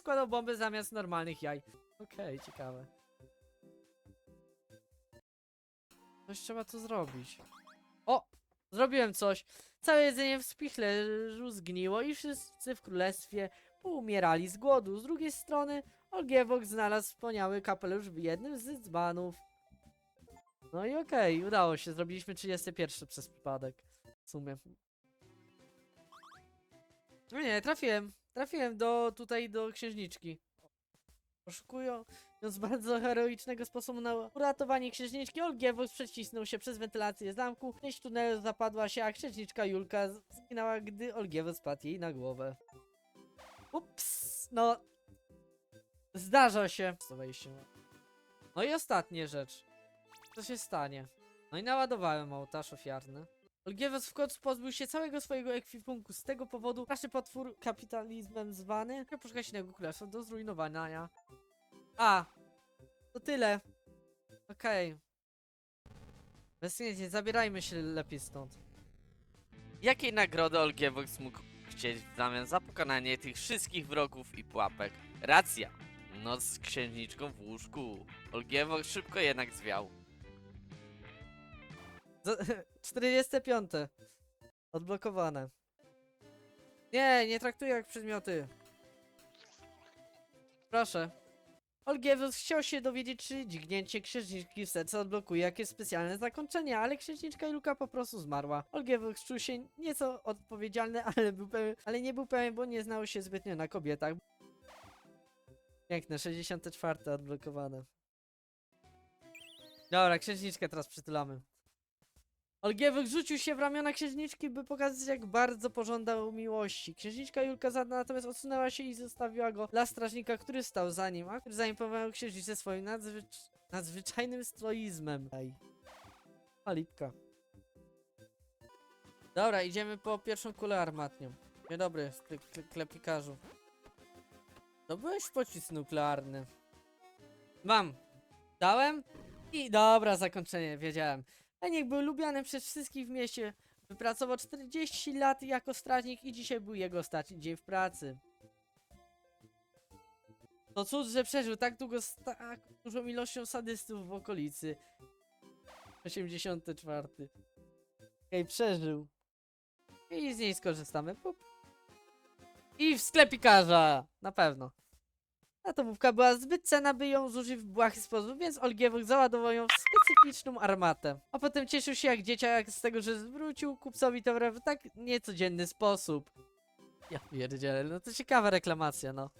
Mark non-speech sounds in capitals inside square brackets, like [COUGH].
składał bomby zamiast normalnych jaj. Okej, ciekawe. Coś trzeba tu zrobić. O! Zrobiłem coś. Całe jedzenie w spichlerzu zgniło i wszyscy w królestwie poumierali z głodu. Z drugiej strony Olgiewok znalazł wspaniały kapelusz w jednym z dzbanów. No i okej, udało się. Zrobiliśmy 31 przez przypadek. W sumie. No nie, trafiłem. Trafiłem do tutaj do księżniczki. Poszukując [LAUGHS] bardzo heroicznego sposobu na uratowanie księżniczki, Olgiewok przecisnął się przez wentylację zamku. Część tunelu zapadła się, a księżniczka Julka z- zginęła, gdy Olgiewok spadł jej na głowę. Ups, no. Zdarza się. No i ostatnia rzecz. Co się stanie? No i naładowałem ołtarz ofiarny. Olgiewicz w końcu pozbył się całego swojego ekwipunku. Z tego powodu straszny potwór kapitalizmem zwany poszukać innego królestwa do zrujnowania. A! To tyle. Okej. Bez nic, nie zabierajmy się lepiej stąd. Jakiej nagrody Olgiewix mógł chcieć w zamian za pokonanie tych wszystkich wrogów i pułapek? Racja. Noc z księżniczką w łóżku. Olgiewok szybko jednak zwiał. [LAUGHS] Z- 45. Odblokowane. Nie, nie traktuję jak przedmioty. Proszę. Olgiewicz chciał się dowiedzieć, czy dźgnięcie księżniczki w serce odblokuje jakieś specjalne zakończenie, ale księżniczka Julka po prostu zmarła. Olgiewicz czuł się nieco odpowiedzialny, [LAUGHS] ale, był ale nie był pewien, bo nie znał się zbytnio na kobietach. Piękne, 64 odblokowane. Dobra, księżniczkę teraz przytulamy. Olgiewek rzucił się w ramiona księżniczki, by pokazać, jak bardzo pożądał miłości. Księżniczka Julka za- natomiast odsunęła się i zostawiła go dla strażnika, który stał za nim, a który zaimponował księżniczce swoim nadzwycz... nadzwyczajnym stroizmem. Ej. Palipka. Dobra, idziemy po pierwszą kulę armatnią. Dzień dobry, kle kle klepikarzu. To byłeś pocisk nuklearny. Mam. Dałem? I dobra, zakończenie, wiedziałem. Eniek był lubiany przez wszystkich w mieście. Wypracował 40 lat jako strażnik i dzisiaj był jego ostatni dzień w pracy. To cud, że przeżył tak długo z tak dużą ilością sadystów w okolicy. 84. Okej, przeżył. I z niej skorzystamy. Pup. I w sklepikarza! Na pewno. Atomówka była zbyt cenna, by ją zużyć w błahy sposób, więc Olgiewek załadował ją w specyficzną armatę. A potem cieszył się jak dzieciak z tego, że zwrócił kupcowi towar w tak niecodzienny sposób. Ja pierdzielę, no to ciekawa reklamacja, no.